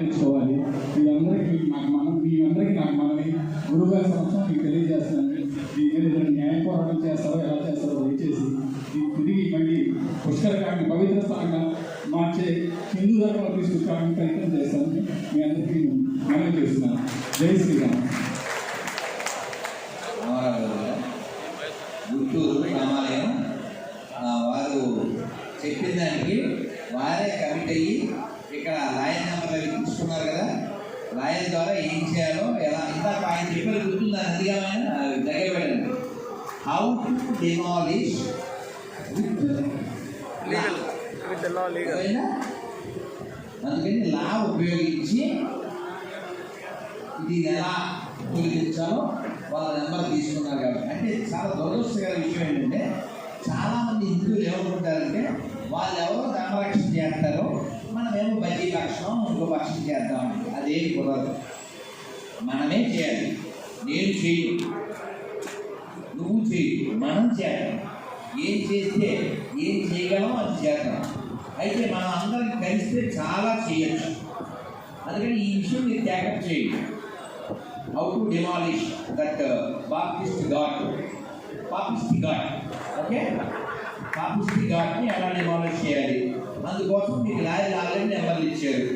నేర్చుకోవాలి. మీరందరికీ నాకు మనం మీ అందరికీ నాకు మనవి. గురుగారి సంవత్సరం మీకు తెలియజేస్తున్నాను. దీని మీద మీరు న్యాయ పోరాటం చేస్తారో ఎలా చేస్తారో దయచేసి దీన్ని తిరిగి మళ్ళీ పుష్కరకాన్ని పవిత్ర స్థానంగా మార్చే హిందూ ధర్మంలో తీసుకురావడానికి ప్రయత్నం చేస్తానని మీ అందరికీ మనవి చేస్తున్నాను. జై శ్రీరామ్. గుంటూరు రామాలయం. వారు చెప్పిన దానికి వారే కమిట్ అయ్యి ఇక్కడ లాయర్ నెంబర్ అవి తీసుకున్నారు కదా లాయర్ ద్వారా ఏం చేయాలో ఎలా ఇందాక ఆయన చెప్పారు గుర్తుందా? అందుకే దగ్గర how to demolish legal with law legal అందుకని లా ఉపయోగించి ఇది ఎలా తొలగించాలో వాళ్ళ నెంబర్ తీసుకున్నారు కాబట్టి. అంటే చాలా దురదృష్టకర విషయం ఏంటంటే చాలామంది హిందువులు ఏమనుకుంటారంటే వాళ్ళు ఎవరో ధర్మరక్షణ చేస్తారో మనమేమో బడ్జీ పక్షం ఇంకో పక్షం చేద్దామని అదేం కుదరదు. మనమే చేయాలి. నేను చేయు నువ్వు చేయు మనం చేయాలి ఏం చేస్తే ఏం చేయగలం అది చేద్దాం. అయితే మనం అందరం కలిస్తే చాలా చేయొచ్చు. అందుకని ఈ విషయం మీరు త్యాగం చేయండి. How to demolish that baptist ghat papist ghat okay papist ఘాట్ని ఎలా డిమాలిష్ చేయాలి? అందుకోసం మీకు లాయర్ ఆల్రెడీ నెంబర్లు ఇచ్చారు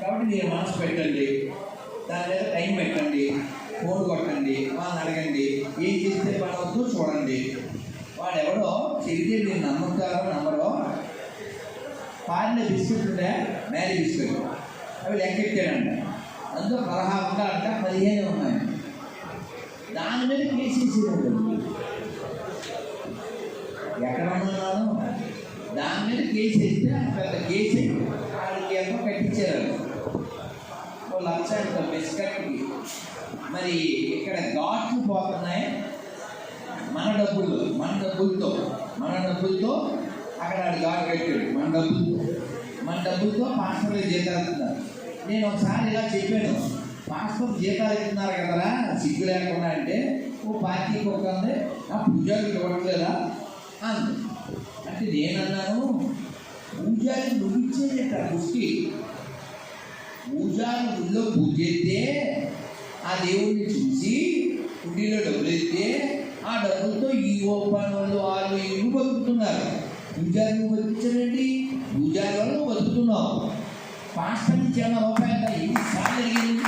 కాబట్టి మీరు మనసు పెట్టండి. దాని మీద టైం పెట్టండి. ఫోన్ కొట్టండి. వాళ్ళని అడగండి. ఏం చేస్తే పని అవుతుందో చూడండి. వాడు ఎవడో చెబితే మీరు నమ్ముతారో నమ్మరో పాడిన బిస్కెట్ ఉండే మ్యారీ బిస్కెట్ అవి లెక్కెట్టాడంట అందులో పదహారు అంట పదిహేను ఉన్నాయి. దాని మీద కేసీసీ ఉంటుంది ఎక్కడ ఉన్నాను దాని మీద కేసు వేస్తే పెద్ద కేసు. ఆడికి ఎంతో కట్టించారు. ఓ లక్ష అంత బిస్కెట్కి మరి ఇక్కడ ఘాట్లు పోతున్నాయి. మన డబ్బులు మన డబ్బులతో మన డబ్బులతో అక్కడ ఆడు ఘాటు కట్టాడు. మన డబ్బులతో. మన డబ్బులతో పాస్టర్లు జీతాలు నేను ఒకసారి ఇలా చెప్పాను. పాస్టర్ జీతాలు ఇస్తున్నారు కదరా సిగ్గు లేకుండా అంటే ఓ పార్టీకి ఒక ఉంది. ఆ పూజారికి ఇవ్వట్లేదా? అంది. అంటే నేనన్నాను పూజారి నువ్వు ఇచ్చేది ఇక్కడ పుష్టి పూజారి గుళ్ళో పూజ చేస్తే ఆ దేవుడిని చూసి హుండీలో డబ్బులు ఎత్తే ఆ డబ్బులతో ఈ ఓపెన్ వాళ్ళు వాళ్ళు ఇల్లు బతుకుతున్నారు. పూజారి నువ్వు బతికించాడండి పూజారి వాళ్ళు నువ్వు బతుకుతున్నావు. పాస్టర్ నుంచి ఏమైనా రూపాయలు ఎన్నిసార్లు అడిగింది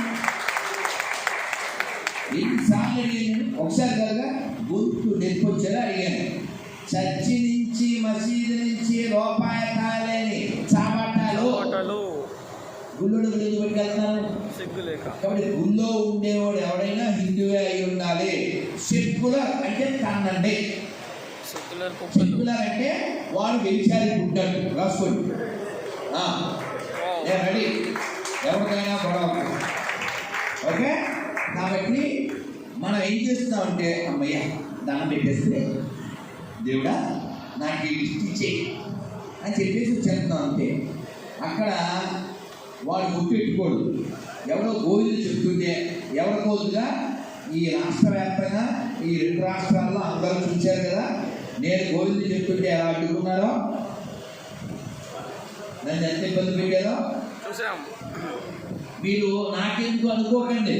ఎన్నిసార్లు అడిగాను ఒకసారి కనుక గొంతు నొప్పొచ్చేలా అడిగాను. చర్చి నుంచి మసీదు నుంచి రూపాయి కాలేని చాబట్టాలు గుళ్ళుడు గుళ్ళు పెట్టుకెళ్తాను సిగ్గు లేక. కాబట్టి గుళ్ళో ఉండేవాడు ఎవడైనా హిందువే అయి ఉండాలి. సెక్యులర్ అంటే కానండి సెక్యులర్ అంటే వాడు వ్యభిచారి పుట్టాడు రాసుకోండి రెడీ ఎవరికైనా గొడవ ఓకే? కాబట్టి మనం ఏం చేస్తున్నామంటే అమ్మయ్య దానం పెట్టేస్తే దేవుడా నాకు ఈ లిస్ట్ ఇచ్చేయి. అని చెప్పేసి చెప్తున్నాం అంతే. అక్కడ వాడు గుర్తెట్టుకోడు ఎవడో గోవిందు చెప్తుంటే ఎవరి కోదుగా ఈ రాష్ట్ర వ్యాప్తంగా ఈ రెండు రాష్ట్రాల్లో అందరూ చూశారు కదా? నేను గోవిందు చెప్తుంటే ఎలా అడ్డుకున్నారో? నన్ను ఎంత ఇబ్బంది పెట్టారో? మీరు నాకెందుకు అనుకోకండి.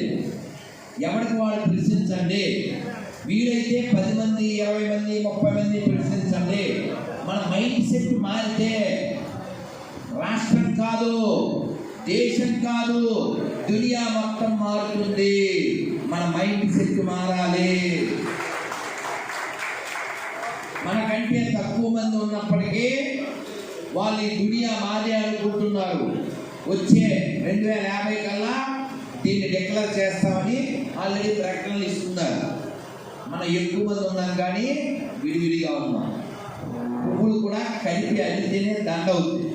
ఎవరికి వాళ్ళు ప్రశ్నించండి? వీలైతే పది మంది ఇరవై మంది ముప్పై మంది ప్రశ్నించండి. మన మైండ్ సెట్ మారితే రాష్ట్రం కాదు దేశం కాదు దునియా మొత్తం మారుతుంది. మన మైండ్ సెట్ మారాలి. మనకంటే తక్కువ మంది ఉన్నప్పటికీ వాళ్ళు ఈ దునియా మాదే అనుకుంటున్నారు. వచ్చే రెండు వేల యాభై కల్లా దీన్ని డిక్లేర్ చేస్తామని ఆల్రెడీ ప్రకటనలు ఇస్తున్నారు. మనం ఎక్కువ మంది ఉన్నాం కానీ విడివిడిగా ఉన్నాం పువ్వులు కూడా కలిపి అల్లితేనే దండ అవుతుంది.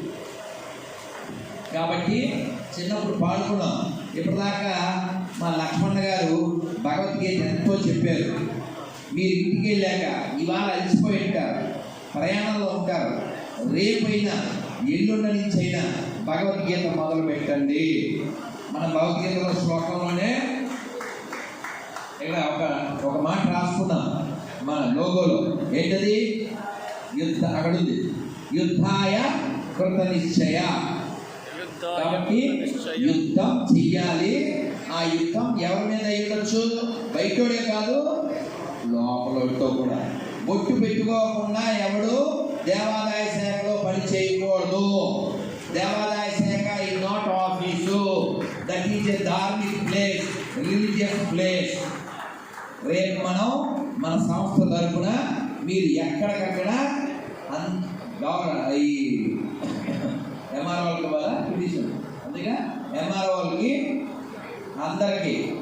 కాబట్టి చిన్నప్పుడు పాడుకున్నాం. ఇప్పటిదాకా మా లక్ష్మణ గారు భగవద్గీత ఎంతో చెప్పారు. మీరు ఇంటికి వెళ్ళాక ఇవాళ అలసిపోయి ఉంటారు ప్రయాణంలో ఉంటారు. రేపైనా ఎల్లుండ నుంచి అయినా భగవద్గీత మొదలు పెట్టండి మన భగవద్గీతలో శ్లోకంలోనే ఇక్కడ ఒక ఒక మాట రాసుకున్నాం మన లోగోలో ఏంటది? యుద్ధ అక్కడ ఉంది యుద్ధాయ కృత నిశ్చయ యుద్ధ కాబట్టి యుద్ధం చెయ్యాలి. ఆ యుద్ధం ఎవరి మీద అయ్యొచ్చు బయటోడే కాదు లోపలతో కూడా. బొట్టు పెట్టుకోకుండా ఎవడు దేవాదాయ శాఖలో పని చేయకూడదు. దేవాదాయ శాఖ ఈ not office that is a dharmik place religious place రేపు మనం మన సంస్థ తరఫున మీరు ఎక్కడికక్కడ అన్ గవర్న- ఈ ఎంఆర్ఓ వాళ్ళకి వాళ్ళ పిటిషన్. అందుకే ఎంఆర్ఓ వాళ్ళకి అందరికీ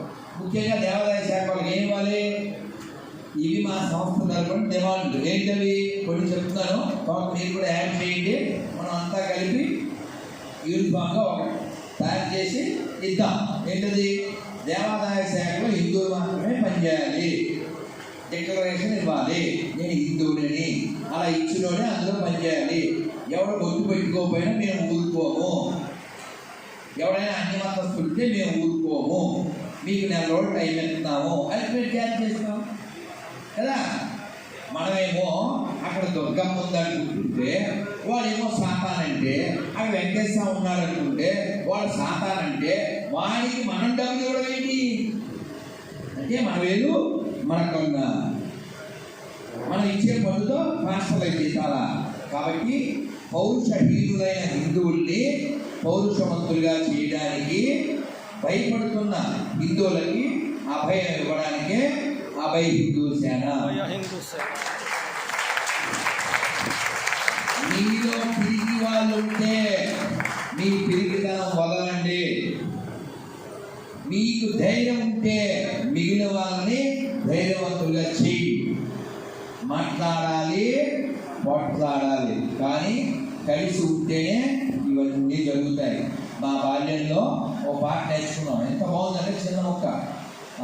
ముఖ్యంగా దేవాదాయ శాఖ వాళ్ళకి ఏం ఇవ్వాలి? ఇవి మా సంస్థ తరపున డిమాండ్ ఏంటవి? కొన్ని చెప్తాను. కాబట్టి మీరు కూడా యాడ్ చేయండి. మనం అంతా కలిపి యూనిఫామ్గా ఒక తయారు చేసి ఇద్దాం. ఏంటది? దేవాదాయ శాఖలో హిందువులు మాత్రమే పనిచేయాలి డిక్లరేషన్ ఇవ్వాలి. నేను హిందువుని అలా ఇచ్చినోడే అందులో పనిచేయాలి ఎవడు బొత్తు పెట్టుకోకపోయినా మేము ఊరుకోము. ఎవడైనా అన్ని మతస్తుంటే మేము ఊరుకోము. మీకు నెల రోజులు టైం ఎత్తున్నాము అని మేము జారీ చేస్తాం కదా? మనమేమో అక్కడ దుర్గమ్మ ఉందనుకుంటుంటే ఏమో సాతానంటే అక్కడ వెంకటేశ్వర ఉన్నారనుకుంటే వాళ్ళు సాతానంటే వాడికి మనం డబ్బులు ఇవ్వడం ఏంటి? అంటే మన వేలు మనకున్న మనం ఇచ్చే పనులతో ట్రాన్స్ఫర్ అయితే చాలా కాబట్టి పౌరుషహీనులైన హిందువుల్ని పౌరుషవంతులుగా చేయడానికి భయపడుతున్న హిందువులకి అభయం ఇవ్వడానికే అభయ హిందూ సేన. మీలో పిరికి వాళ్ళు ఉంటే మీ పిరికితనం వదలండి. మీకు ధైర్యం ఉంటే మిగిలిన వాళ్ళని ధైర్యవంతులుగా చేయి. మాట్లాడాలి పోట్లాడాలి కానీ కలిసి ఉంటేనే ఇవన్నీ జరుగుతాయి. మా బాల్యంలో ఓ పాట నేర్చుకున్నాం. ఎంత బాగుందంటే చిన్న మొక్క.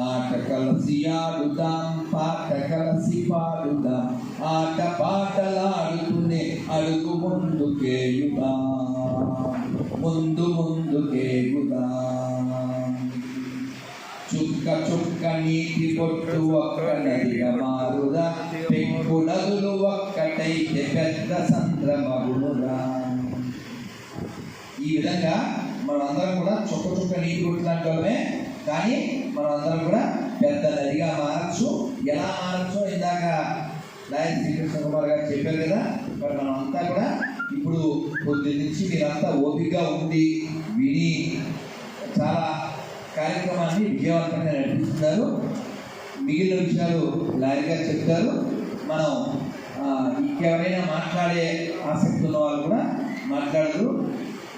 ఆట కలసియాడుదాం పాట కలసి పాడుదాం ఆట పాటలాడుతూనే అడుగు ముందుకేయుదాం ముందు ముందుకేయుదాం చుక్క చుక్క నీటి పొట్టు ఒక్క నదిగా మారుదా పెంకు నదులు ఒక్కటైతే పెద్ద సంద్రమగునురా ఈ విధంగా మనందరం కూడా చుక్క చుక్క నీటి పొట్టు కానీ మనందరం కూడా పెద్ద నదిగా మారచ్చు. ఎలా మారచ్చు ఇందాక లాయర్ శ్రీకృష్ణ కుమార్ గారు చెప్పారు కదా. మరి మనం అంతా కూడా ఇప్పుడు కొద్ది నుంచి మీరంతా ఓపికగా ఉండి విని చాలా కార్యక్రమాన్ని విజయవంతంగా నడిపిస్తున్నారు. మిగిలిన విషయాలు లారీ గారు చెప్తారు. మనం ఇంకెవరైనా మాట్లాడే ఆసక్తి ఉన్న వాళ్ళు కూడా మాట్లాడరు.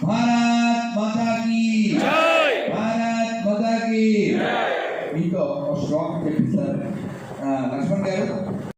భారత్ మాతాకి! భారత్ మాతాకి! మీతో ఒక శ్లోకం చెప్పిస్తారు. లక్ష్మణ్ గారు